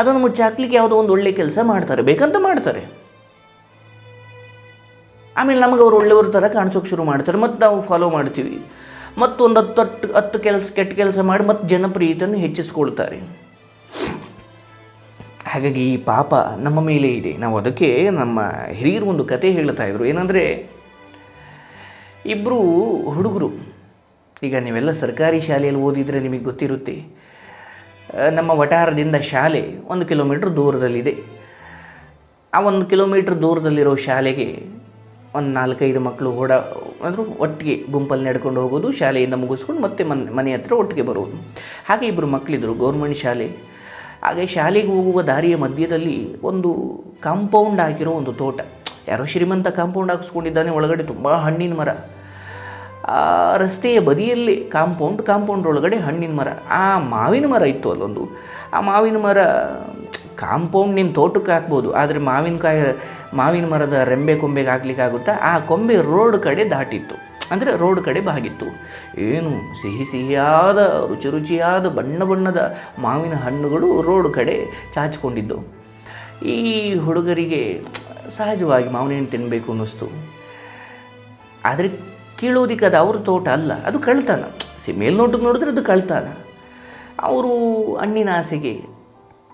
ಅದನ್ನು ಮುಚ್ಚಾಕ್ಲಿಕ್ಕೆ ಯಾವುದೋ ಒಂದು ಒಳ್ಳೆ ಕೆಲಸ ಮಾಡ್ತಾರೆ. ಬೇಕಂತ ಮಾಡ್ತಾರೆ. ಆಮೇಲೆ ನಮಗೆ ಅವ್ರು ಒಳ್ಳೆಯವ್ರ ಥರ ಕಾಣಿಸೋಕೆ ಶುರು ಮಾಡ್ತಾರೆ. ಮತ್ತು ನಾವು ಫಾಲೋ ಮಾಡ್ತೀವಿ. ಮತ್ತೊಂದು ಹತ್ತು ಹತ್ತು ಹತ್ತು ಕೆಲಸ, ಕೆಟ್ಟ ಕೆಲಸ ಮಾಡಿ ಮತ್ತು ಜನಪ್ರಿಯತೆಯನ್ನು ಹೆಚ್ಚಿಸ್ಕೊಳ್ತಾರೆ. ಹಾಗಾಗಿ ಈ ಪಾಪ ನಮ್ಮ ಮೇಲೆ ಇದೆ. ನಾವು ಅದಕ್ಕೆ ನಮ್ಮ ಹಿರಿಯರು ಒಂದು ಕತೆ ಹೇಳ್ತಾ ಇದ್ರು. ಏನಂದರೆ ಇಬ್ಬರು ಹುಡುಗರು, ಈಗ ನೀವೆಲ್ಲ ಸರ್ಕಾರಿ ಶಾಲೆಯಲ್ಲಿ ಓದಿದರೆ ನಿಮಗೆ ಗೊತ್ತಿರುತ್ತೆ ನಮ್ಮ ವಟಾರದಿಂದ ಶಾಲೆ ಒಂದು ಕಿಲೋಮೀಟ್ರ್ ದೂರದಲ್ಲಿದೆ. ಆ ಒಂದು ಕಿಲೋಮೀಟ್ರ್ ದೂರದಲ್ಲಿರೋ ಶಾಲೆಗೆ ಒಂದು ನಾಲ್ಕೈದು ಮಕ್ಕಳು ಓಡ ಅಂದರೂ ಒಟ್ಟಿಗೆ ಗುಂಪಲ್ಲಿ ನಡ್ಕೊಂಡು ಹೋಗೋದು, ಶಾಲೆಯಿಂದ ಮುಗಿಸ್ಕೊಂಡು ಮತ್ತೆ ಮನೆ ಮನೆ ಹತ್ರ ಒಟ್ಟಿಗೆ ಬರೋದು. ಹಾಗೆ ಇಬ್ಬರು ಮಕ್ಕಳಿದ್ರು ಗೌರ್ಮೆಂಟ್ ಶಾಲೆ. ಹಾಗೆ ಶಾಲೆಗೆ ಹೋಗುವ ದಾರಿಯ ಮಧ್ಯದಲ್ಲಿ ಒಂದು ಕಾಂಪೌಂಡ್ ಆಗಿರೋ ಒಂದು ತೋಟ. ಯಾರೋ ಶ್ರೀಮಂತ ಕಾಂಪೌಂಡ್ ಹಾಕಿಸ್ಕೊಂಡಿದ್ದಾನೆ ಒಳಗಡೆ, ತುಂಬ ಹಣ್ಣಿನ ಮರ. ರಸ್ತೆಯ ಬದಿಯಲ್ಲಿ ಕಾಂಪೌಂಡ್ ಕಾಂಪೌಂಡ್ ಒಳಗಡೆ ಹಣ್ಣಿನ ಮರ, ಆ ಮಾವಿನ ಮರ ಇತ್ತು ಅಲ್ಲೊಂದು. ಆ ಮಾವಿನ ಮರ, ಕಾಂಪೌಂಡ್ ನಿನ್ನ ತೋಟಕ್ಕೆ ಹಾಕ್ಬೋದು, ಆದರೆ ಮಾವಿನಕಾಯಿ ಮಾವಿನ ಮರದ ರೆಂಬೆ ಕೊಂಬೆಗೆ ಹಾಕ್ಲಿಕ್ಕಾಗುತ್ತಾ ಆ ಕೊಂಬೆ ರೋಡ್ ಕಡೆ ದಾಟಿತ್ತು. ಅಂದರೆ ರೋಡ್ ಕಡೆ ಬಾಗಿತ್ತು. ಏನು ಸಿಹಿ ಸಿಹಿಯಾದ, ರುಚಿ ರುಚಿಯಾದ, ಬಣ್ಣ ಬಣ್ಣದ ಮಾವಿನ ಹಣ್ಣುಗಳು ರೋಡ್ ಕಡೆ ಚಾಚಿಕೊಂಡಿದ್ದವು ಈ ಹುಡುಗರಿಗೆ ಸಹಜವಾಗಿ ಮಾವಿನ ಹಣ್ಣು ತಿನ್ನಬೇಕು ಅನ್ನಿಸ್ತು. ಆದರೆ ಕೀಳೋದಿಕ್ಕೆ ಅದು ಅವ್ರ ತೋಟ ಅಲ್ಲ, ಅದು ಕಳ್ತಾನ. ಸಿ, ಮೇಲ್ನೋಟಕ್ಕೆ ನೋಡಿದ್ರೆ ಅದು ಕಳ್ತಾನ. ಅವರು ಹಣ್ಣಿನ ಆಸೆಗೆ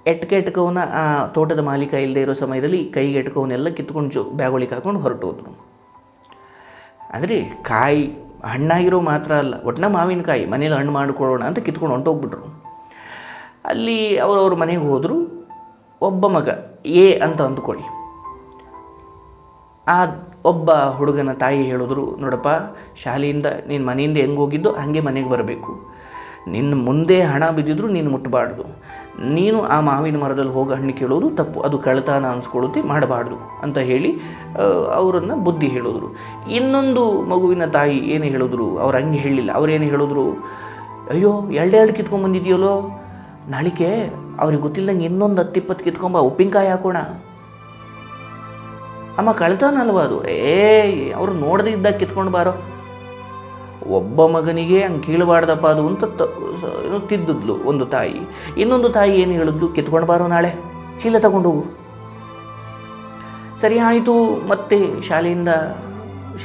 ಎಟ್ಕೆಟ್ಕವನ್ನ ಆ, ತೋಟದ ಮಾಲೀಕ ಇಲ್ಲದೆ ಇರೋ ಸಮಯದಲ್ಲಿ ಕೈಗೆ ಎಟ್ಕವನ್ನೆಲ್ಲ ಕಿತ್ಕೊಂಡು ಜೋ ಬ್ಯಾಗೊಳಿಗೆ ಹಾಕೊಂಡು ಹೊರಟೋದ್ರು. ಅಂದರೆ ಕಾಯಿ, ಹಣ್ಣಾಗಿರೋ ಮಾತ್ರ ಅಲ್ಲ ಒಟ್ಟಿನ ಮಾವಿನಕಾಯಿ ಮನೇಲಿ ಹಣ್ಣು ಮಾಡಿಕೊಳ್ಳೋಣ ಅಂತ ಕಿತ್ಕೊಂಡು ಹೊಂಟೋಗ್ಬಿಟ್ರು. ಅಲ್ಲಿ ಅವರವ್ರ ಮನೆಗೆ ಹೋದರು, ಒಬ್ಬ ಮಗ, ಎ ಅಂತ ಅಂದ್ಕೊಳ್ಳಿ. ಆ ಒಬ್ಬ ಹುಡುಗನ ತಾಯಿ ಹೇಳಿದ್ರು, ನೋಡಪ್ಪ, ಶಾಲೆಯಿಂದ ನೀನು ಮನೆಯಿಂದ ಹೆಂಗೆ ಹೋಗಿದ್ದು ಹಾಗೆ ಮನೆಗೆ ಬರಬೇಕು. ನಿನ್ನ ಮುಂದೆ ಹಣ ಬಿದ್ದಿದ್ರು ನೀನು ಮುಟ್ಟಬಾರ್ದು ನೀನು ಆ ಮಾವಿನ ಮರದಲ್ಲಿ ಹೋಗಿ ಹಣ್ಣು ಕೇಳೋದು ತಪ್ಪು. ಅದು ಕಳತಾನ ಅನ್ಸ್ಕೊಳ್ಳುತ್ತೆ ಮಾಡಬಾರ್ದು, ಅಂತ ಹೇಳಿ ಅವರನ್ನು ಬುದ್ಧಿ ಹೇಳಿದ್ರು. ಇನ್ನೊಂದು ಮಗುವಿನ ತಾಯಿ ಏನು ಹೇಳಿದ್ರು? ಅವ್ರು ಹಂಗೆ ಹೇಳಿಲ್ಲ ಅವ್ರೇನು ಹೇಳಿದ್ರು? ಅಯ್ಯೋ ಎರಡೆರಡು ಕಿತ್ಕೊಂಡ್ಬಂದಿದೆಯಲ್ಲೋ ನಾಳಿಕೆ ಅವ್ರಿಗೆ ಗೊತ್ತಿಲ್ಲದಂಗೆ ಇನ್ನೊಂದು ಹತ್ತಿಪ್ಪತ್ತು ಕಿತ್ಕೊಂಬ, ಉಪ್ಪಿನಕಾಯಿ ಹಾಕೋಣ. ಅಮ್ಮ ಕಳ್ತಾನಲ್ವ ಅದು? ಏ, ಅವ್ರು ನೋಡದೇ ಇದ್ದಾಗ ಕಿತ್ಕೊಂಡು ಬಾರೋ. ಒಬ್ಬ ಮಗನಿಗೆ ಹಂಗೆ ಕೀಳಬಾರ್ದಪ್ಪ ಅದು ಅಂತ ತಿದ್ದಿದ್ಲು ಒಂದು ತಾಯಿ. ಇನ್ನೊಂದು ತಾಯಿ ಏನು ಹೇಳಿದ್ಲು? ಕಿತ್ಕೊಂಡು ಬಾರೋ ನಾಳೆ. ಚೀಲ ತಗೊಂಡು ಹೋಗು. ಸರಿ, ಆಯಿತು. ಮತ್ತೆ ಶಾಲೆಯಿಂದ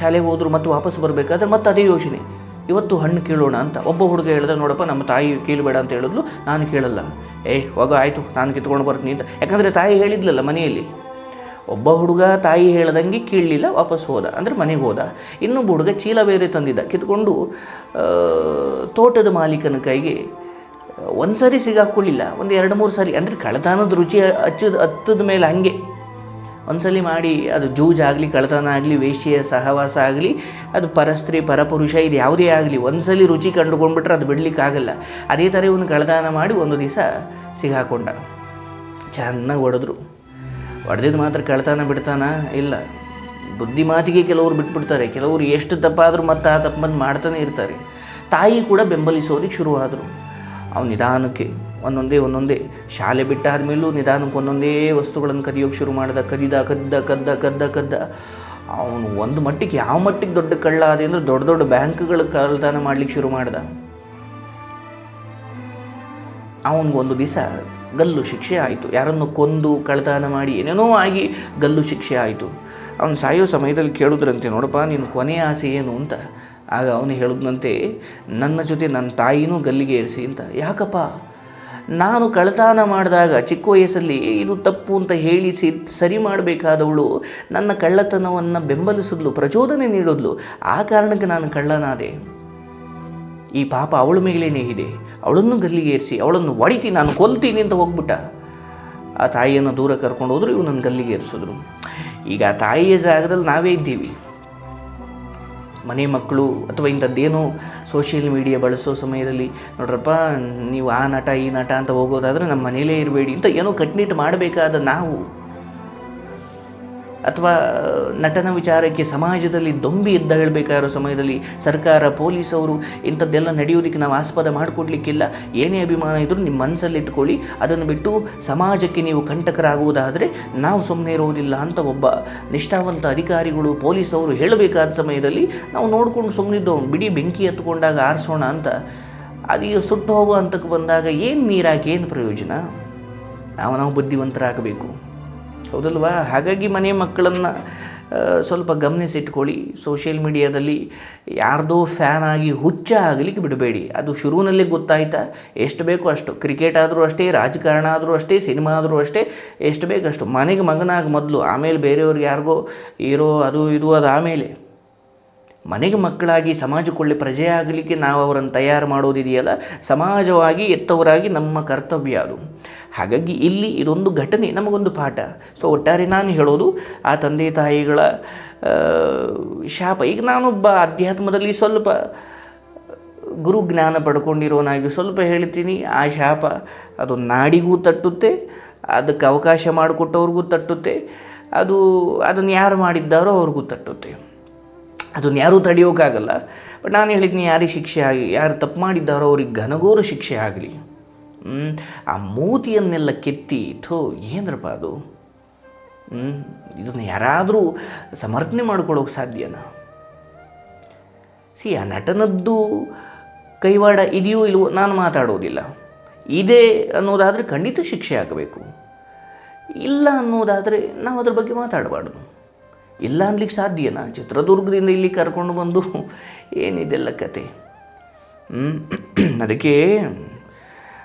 ಶಾಲೆಗೆ ಹೋದ್ರು ಮತ್ತೆ ವಾಪಸ್ ಬರಬೇಕಾದ್ರೆ ಮತ್ತೆ ಅದೇ ಯೋಚನೆ. ಇವತ್ತು ಹಣ್ಣು ಕೀಳೋಣ ಅಂತ. ಒಬ್ಬ ಹುಡುಗ ಹೇಳ್ದೆ, ನೋಡಪ್ಪ, ನಮ್ಮ ತಾಯಿ ಕೀಳಬೇಡ ಅಂತ ಹೇಳಿದ್ಲು. ನಾನು ಕೇಳಲ್ಲ. ಏ, ಹೋಗ, ಆಯಿತು. ನಾನು ಕಿತ್ಕೊಂಡು ಬರ್ತೀನಿ ಅಂತ. ಯಾಕಂದರೆ ತಾಯಿ ಹೇಳಿದ್ಲಲ್ಲ ಮನೆಯಲ್ಲಿ. ಒಬ್ಬ ಹುಡುಗ ತಾಯಿ ಹೇಳ್ದಂಗೆ ಕೀಳಲಿಲ್ಲ, ವಾಪಸ್ ಹೋದ, ಅಂದರೆ ಮನೆಗೆ ಹೋದ. ಇನ್ನೊಬ್ಬ ಹುಡುಗ ಚೀಲ ಬೇರೆ ತಂದಿದ್ದ. ಕಿತ್ಕೊಂಡು ತೋಟದ ಮಾಲೀಕನ ಕೈಗೆ ಒಂದು ಸರಿ ಸಿಗಾಕೊಳ್ಳಿಲ್ಲ. ಒಂದು ಎರಡು ಮೂರು ಸರಿ, ಅಂದರೆ ಕಳತನದ ರುಚಿ ಹಚ್ಚದ, ಹತ್ತದ ಮೇಲೆ ಹಾಗೆ. ಒಂದ್ಸಲಿ ಮಾಡಿ, ಅದು ಜೂಜಾಗಲಿ ಕಳತನ ಆಗಲಿ ವೇಷ್ಯ ಸಹವಾಸ ಆಗಲಿ, ಅದು ಪರಸ್ತ್ರೀ, ಪರಪುರುಷ, ಇದು ಯಾವುದೇ ಆಗಲಿ, ಒಂದ್ಸಲಿ ರುಚಿ ಕಂಡುಕೊಂಡ್ಬಿಟ್ರೆ ಅದು ಬಿಡಲಿಕ್ಕಾಗಲ್ಲ. ಅದೇ ಥರ ಇವನು ಕಳತನ ಮಾಡಿ ಒಂದು ದಿವಸ ಸಿಗಾಕೊಂಡ. ಚೆನ್ನಾಗಿ ಹೊಡೆದ್ರು ಹೊಡೆದಿದ್ದು ಮಾತ್ರ ಕಳ್ತಾನ ಬಿಡ್ತಾನ? ಇಲ್ಲ. ಬುದ್ಧಿ ಮಾತಿಗೆ ಕೆಲವರು ಬಿಟ್ಬಿಡ್ತಾರೆ. ಕೆಲವರು ಎಷ್ಟು ತಪ್ಪಾದರೂ ಮತ್ತೆ ಆ ತಪ್ಪು ಬಂದು ಮಾಡ್ತಾನೆ ಇರ್ತಾರೆ. ತಾಯಿ ಕೂಡ ಬೆಂಬಲಿಸೋದಕ್ಕೆ ಶುರುವಾದರು. ಅವ್ನು ನಿಧಾನಕ್ಕೆ ಒಂದೊಂದೇ ಒಂದೊಂದೇ ಶಾಲೆ ಬಿಟ್ಟಾದ ಮೇಲೂ ನಿಧಾನಕ್ಕೆ ಒಂದೊಂದೇ ವಸ್ತುಗಳನ್ನು ಕದಿಯೋಕ್ಕೆ ಶುರು ಮಾಡ್ದ. ಕದಿದ, ಕದ್ದ ಕದ್ದ ಕದ್ದ ಕದ್ದ. ಅವನು ಒಂದು ಮಟ್ಟಿಗೆ ಯಾವ ಮಟ್ಟಿಗೆ ದೊಡ್ಡ ಕಳ್ಳ ಅದೇ ಅಂದರೆ ದೊಡ್ಡ ದೊಡ್ಡ ಬ್ಯಾಂಕ್ಗಳು ಕಳ್ಳತನ ಮಾಡ್ಲಿಕ್ಕೆ ಶುರು ಮಾಡ್ದ. ಅವನಿಗೊಂದು ದಿವಸ ಗಲ್ಲು ಶಿಕ್ಷೆ ಆಯಿತು. ಯಾರನ್ನು ಕೊಂದು ಕಳ್ತನ ಮಾಡಿ ಏನೇನೋ ಆಗಿ ಗಲ್ಲು ಶಿಕ್ಷೆ ಆಯಿತು. ಅವನು ಸಾಯೋ ಸಮಯದಲ್ಲಿ ಕೇಳಿದ್ರಂತೆ, ನೋಡಪ್ಪ ನಿನ್ನ ಕೊನೆಯ ಆಸೆ ಏನು ಅಂತ. ಆಗ ಅವನು ಹೇಳಿದ್ನಂತೆ, ನನ್ನ ಜೊತೆ ನನ್ನ ತಾಯಿನೂ ಗಲ್ಲಿಗೆ ಏರಿಸಿ ಅಂತ. ಯಾಕಪ್ಪ? ನಾನು ಕಳ್ತನ ಮಾಡಿದಾಗ ಚಿಕ್ಕ ವಯಸ್ಸಲ್ಲಿ ಇದು ತಪ್ಪು ಅಂತ ಹೇಳಿ ಸರಿ ಮಾಡಬೇಕಾದವಳು ನನ್ನ ಕಳ್ಳತನವನ್ನು ಬೆಂಬಲಿಸಿದ್ಲು, ಪ್ರಚೋದನೆ ನೀಡಿದ್ಲು. ಆ ಕಾರಣಕ್ಕೆ ನಾನು ಕಳ್ಳನಾದೆ. ಈ ಪಾಪ ಅವಳ ಮೇಲೇನೇ ಇದೆ. ಅವಳನ್ನು ಗಲ್ಲಿಗೆ ಏರಿಸಿ ಅವಳನ್ನು ಒಡಿತಿ, ನಾನು ಕೊಲ್ತೀನಿ ಅಂತ ಹೋಗ್ಬಿಟ್ಟ. ಆ ತಾಯಿಯನ್ನು ದೂರ ಕರ್ಕೊಂಡು ಹೋದ್ರು, ಇವನನ್ನು ಗಲ್ಲಿಗೆ ಏರಿಸಿದ್ರು ಈಗ ಆ ತಾಯಿಯ ಜಾಗದಲ್ಲಿ ನಾವೇ ಇದ್ದೀವಿ. ಮನೆ ಮಕ್ಕಳು ಅಥವಾ ಇಂಥದ್ದೇನೋ ಸೋಷಿಯಲ್ ಮೀಡಿಯಾ ಬಳಸೋ ಸಮಯದಲ್ಲಿ, ನೋಡ್ರಪ್ಪ, ನೀವು ಆ ನಟ, ಈ ನಟ ಅಂತ ಹೋಗೋದಾದರೆ ನಮ್ಮ ಮನೇಲೇ ಇರಬೇಡಿ ಅಂತ ಏನೋ ಕಟ್ನಿಟ್ಟು ಮಾಡಬೇಕಾದ ನಾವು. ಅಥವಾ ನಟನ ವಿಚಾರಕ್ಕೆ ಸಮಾಜದಲ್ಲಿ ದೊಂಬಿ ಎದ್ದ ಹೇಳಬೇಕಾಗಿರೋ ಸಮಯದಲ್ಲಿ ಸರ್ಕಾರ, ಪೊಲೀಸವರು ಇಂಥದ್ದೆಲ್ಲ ನಡೆಯೋದಕ್ಕೆ ನಾವು ಆಸ್ಪದ ಮಾಡಿಕೊಡ್ಲಿಕ್ಕಿಲ್ಲ. ಏನೇ ಅಭಿಮಾನ ಇದ್ದರೂ ನಿಮ್ಮ ಮನಸ್ಸಲ್ಲಿ ಇಟ್ಕೊಳ್ಳಿ. ಅದನ್ನು ಬಿಟ್ಟು ಸಮಾಜಕ್ಕೆ ನೀವು ಕಂಟಕರಾಗುವುದಾದರೆ ನಾವು ಸುಮ್ಮನೆ ಇರೋದಿಲ್ಲ ಅಂತ ಒಬ್ಬ ನಿಷ್ಠಾವಂತ ಅಧಿಕಾರಿಗಳು, ಪೊಲೀಸವರು ಹೇಳಬೇಕಾದ ಸಮಯದಲ್ಲಿ ನಾವು ನೋಡ್ಕೊಂಡು ಸುಮ್ಮನಿದ್ದವು ಬಿಡಿ ಬೆಂಕಿ ಎತ್ಕೊಂಡಾಗ ಆರಿಸೋಣ ಅಂತ. ಅದೀಗ ಸುಟ್ಟು ಹೋಗೋ ಹಂತಕ್ಕೆ ಬಂದಾಗ ಏನು ನೀರಾಕಿ, ಏನು ಪ್ರಯೋಜನ? ನಾವು ನಾವು ಬುದ್ಧಿವಂತರಾಗಬೇಕು. ಹೌದಲ್ವಾ? ಹಾಗಾಗಿ ಮನೆ ಮಕ್ಕಳನ್ನು ಸ್ವಲ್ಪ ಗಮನಿಸಿಟ್ಕೊಳ್ಳಿ. ಸೋಷಿಯಲ್ ಮೀಡಿಯಾದಲ್ಲಿ ಯಾರ್ದೋ ಫ್ಯಾನ್ ಆಗಿ ಹುಚ್ಚ ಆಗಲಿಕ್ಕೆ ಬಿಡಬೇಡಿ. ಅದು ಶುರುವಿನಲ್ಲೇ ಗೊತ್ತಾಯ್ತಾ? ಎಷ್ಟು ಬೇಕೋ ಅಷ್ಟು. ಕ್ರಿಕೆಟ್ ಆದರೂ ಅಷ್ಟೇ, ರಾಜಕಾರಣ ಆದರೂ ಅಷ್ಟೇ, ಸಿನಿಮಾ ಆದರೂ ಅಷ್ಟೇ, ಎಷ್ಟು ಬೇಕು ಅಷ್ಟು. ಮನೆಗೆ ಮಗನಾಗಿ ಮೊದಲು, ಆಮೇಲೆ ಬೇರೆಯವ್ರಿಗೆ ಯಾರಿಗೋ ಇರೋ ಅದು ಇದು ಅದು ಆಮೇಲೆ. ಮನೆಗೆ ಮಕ್ಕಳಾಗಿ ಸಮಾಜಕ್ಕೊಳ್ಳೆ ಪ್ರಜೆ ಆಗಲಿಕ್ಕೆ ನಾವು ಅವರನ್ನು ತಯಾರು ಮಾಡೋದಿದೆಯಲ್ಲ? ಸಮಾಜವಾಗಿ ಎತ್ತವರಾಗಿ ನಮ್ಮ ಕರ್ತವ್ಯ ಅದು. ಹಾಗಾಗಿ ಇಲ್ಲಿ ಇದೊಂದು ಘಟನೆ, ನಮಗೊಂದು ಪಾಠ. ಸೊ ಒಟ್ಟಾರೆ ನಾನು ಹೇಳೋದು, ಆ ತಂದೆ ತಾಯಿಗಳ ಶಾಪ. ಈಗ ನಾನೊಬ್ಬ ಅಧ್ಯಾತ್ಮದಲ್ಲಿ ಸ್ವಲ್ಪ ಗುರು ಜ್ಞಾನ ಪಡ್ಕೊಂಡಿರೋನಾಗಿ ಸ್ವಲ್ಪ ಹೇಳ್ತೀನಿ, ಆ ಶಾಪ ಅದು ನಾಡಿಗೂ ತಟ್ಟುತ್ತೆ, ಅದಕ್ಕೆ ಅವಕಾಶ ಮಾಡಿಕೊಟ್ಟವ್ರಿಗೂ ತಟ್ಟುತ್ತೆ, ಅದು ಅದನ್ನು ಯಾರು ಮಾಡಿದ್ದಾರೋ ಅವ್ರಿಗೂ ತಟ್ಟುತ್ತೆ. ಅದನ್ನು ಯಾರೂ ತಡೆಯೋಕ್ಕಾಗಲ್ಲ ಬಟ್ ನಾನು ಹೇಳಿದ್ನಿ ಯಾರಿಗೆ ಶಿಕ್ಷೆ ಆಗಿ, ಯಾರು ತಪ್ಪು ಮಾಡಿದ್ದಾರೋ ಅವ್ರಿಗೆ ಘನಘೋರ ಶಿಕ್ಷೆ ಆಗಲಿ. ಆ ಮೂತಿಯನ್ನೆಲ್ಲ ಕೆತ್ತಿ ಥೋ, ಏನ್ರಪ್ಪ ಅದು? ಇದನ್ನು ಯಾರಾದರೂ ಸಮರ್ಥನೆ ಮಾಡ್ಕೊಳ್ಳೋಕೆ ಸಾಧ್ಯನಾ? ಸಿ, ಆ ನಟನದ್ದು ಕೈವಾಡ ಇದೆಯೋ ಇಲ್ವೋ ನಾನು ಮಾತಾಡೋದಿಲ್ಲ. ಇದೆ ಅನ್ನೋದಾದರೆ ಖಂಡಿತ ಶಿಕ್ಷೆ ಆಗಬೇಕು. ಇಲ್ಲ ಅನ್ನೋದಾದರೆ ನಾವು ಅದ್ರ ಬಗ್ಗೆ ಮಾತಾಡಬಾರ್ದು. ಇಲ್ಲ ಅನ್ಲಿಕ್ಕೆ ಸಾಧ್ಯನಾ? ಚಿತ್ರದುರ್ಗದಿಂದ ಇಲ್ಲಿ ಕರ್ಕೊಂಡು ಬಂದು ಏನಿದೆಲ್ಲ ಕತೆ? ಅದಕ್ಕೆ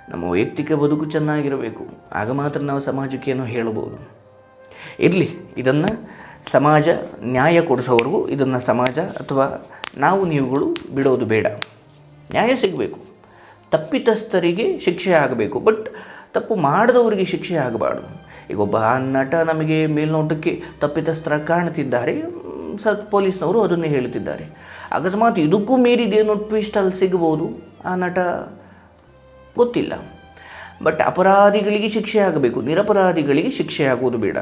ನಮ್ಮ ವೈಯಕ್ತಿಕ ಬದುಕು ಚೆನ್ನಾಗಿರಬೇಕು. ಆಗ ಮಾತ್ರ ನಾವು ಸಮಾಜಕ್ಕೆ ಏನೋ ಹೇಳಬಹುದು. ಇರಲಿ, ಇದನ್ನು ಸಮಾಜ ನ್ಯಾಯ ಕೊಡಿಸೋವರೆಗೂ ಇದನ್ನು ಸಮಾಜ ಅಥವಾ ನಾವು ನೀವುಗಳು ಬಿಡೋದು ಬೇಡ. ನ್ಯಾಯ ಸಿಗಬೇಕು. ತಪ್ಪಿತಸ್ಥರಿಗೆ ಶಿಕ್ಷೆ ಆಗಬೇಕು. ಬಟ್ ತಪ್ಪು ಮಾಡಿದವರಿಗೆ ಶಿಕ್ಷೆ ಆಗಬಾರ್ದು. ಈಗ ಒಬ್ಬ ನಟ ನಮಗೆ ಮೇಲ್ನೋಟಕ್ಕೆ ತಪ್ಪಿತಸ್ಥರ ಕಾಣ್ತಿದ್ದಾರೆ. ಸ, ಪೊಲೀಸ್ನವರು ಅದನ್ನೇ ಹೇಳ್ತಿದ್ದಾರೆ ಅಕಸ್ಮಾತ್ ಇದಕ್ಕೂ ಮೀರಿದೇನು ಟ್ವಿಸ್ಟಲ್ಲಿ ಸಿಗ್ಬೋದು. ಆ ನಟ ಗೊತ್ತಿಲ್ಲ. ಬಟ್ ಅಪರಾಧಿಗಳಿಗೆ ಶಿಕ್ಷೆ ಆಗಬೇಕು. ನಿರಪರಾಧಿಗಳಿಗೆ ಶಿಕ್ಷೆ ಆಗುವುದು ಬೇಡ.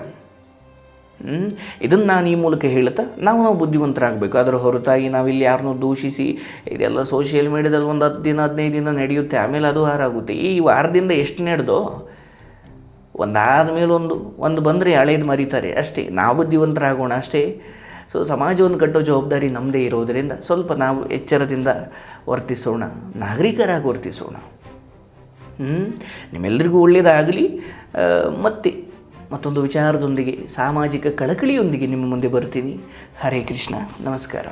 ಇದನ್ನು ನಾನು ಈ ಮೂಲಕ ಹೇಳುತ್ತಾ, ನಾವು ನಾವು ಬುದ್ಧಿವಂತರಾಗಬೇಕು. ಅದರ ಹೊರತಾಗಿ ನಾವಿಲ್ಲಿ ಯಾರನ್ನೂ ದೂಷಿಸಿ, ಇದೆಲ್ಲ ಸೋಷಿಯಲ್ ಮೀಡಿಯಾದಲ್ಲಿ ಒಂದು ಹತ್ತು ದಿನ, ಹದಿನೈದು ದಿನ ನಡೆಯುತ್ತೆ. ಆಮೇಲೆ ಅದು ಹಾರಾಗುತ್ತೆ. ಈ ವಾರದಿಂದ ಎಷ್ಟು ನಡೆದೋ, ಒಂದು ಮೇಲೆ ಒಂದು ಒಂದು ಬಂದರೆ ಹಳೇದು ಮರೀತಾರೆ. ಅಷ್ಟೇ, ನಾವು ಬುದ್ಧಿವಂತರಾಗೋಣ ಅಷ್ಟೇ. ಸೊ ಸಮಾಜವನ್ನು ಕಟ್ಟೋ ಜವಾಬ್ದಾರಿ ನಮ್ಮದೇ ಇರೋದರಿಂದ ಸ್ವಲ್ಪ ನಾವು ಎಚ್ಚರದಿಂದ ವರ್ತಿಸೋಣ. ನಾಗರಿಕರಾಗಿ ವರ್ತಿಸೋಣ? ನಿಮ್ಮೆಲ್ಲರಿಗೂ ಒಳ್ಳೆಯದಾಗಲಿ ಮತ್ತೆ ಮತ್ತೊಂದು ವಿಚಾರದೊಂದಿಗೆ ಸಾಮಾಜಿಕ ಕಳಕಳಿಯೊಂದಿಗೆ ನಿಮ್ಮ ಮುಂದೆ ಬರ್ತೀನಿ. ಹರೇ ಕೃಷ್ಣ. ನಮಸ್ಕಾರ.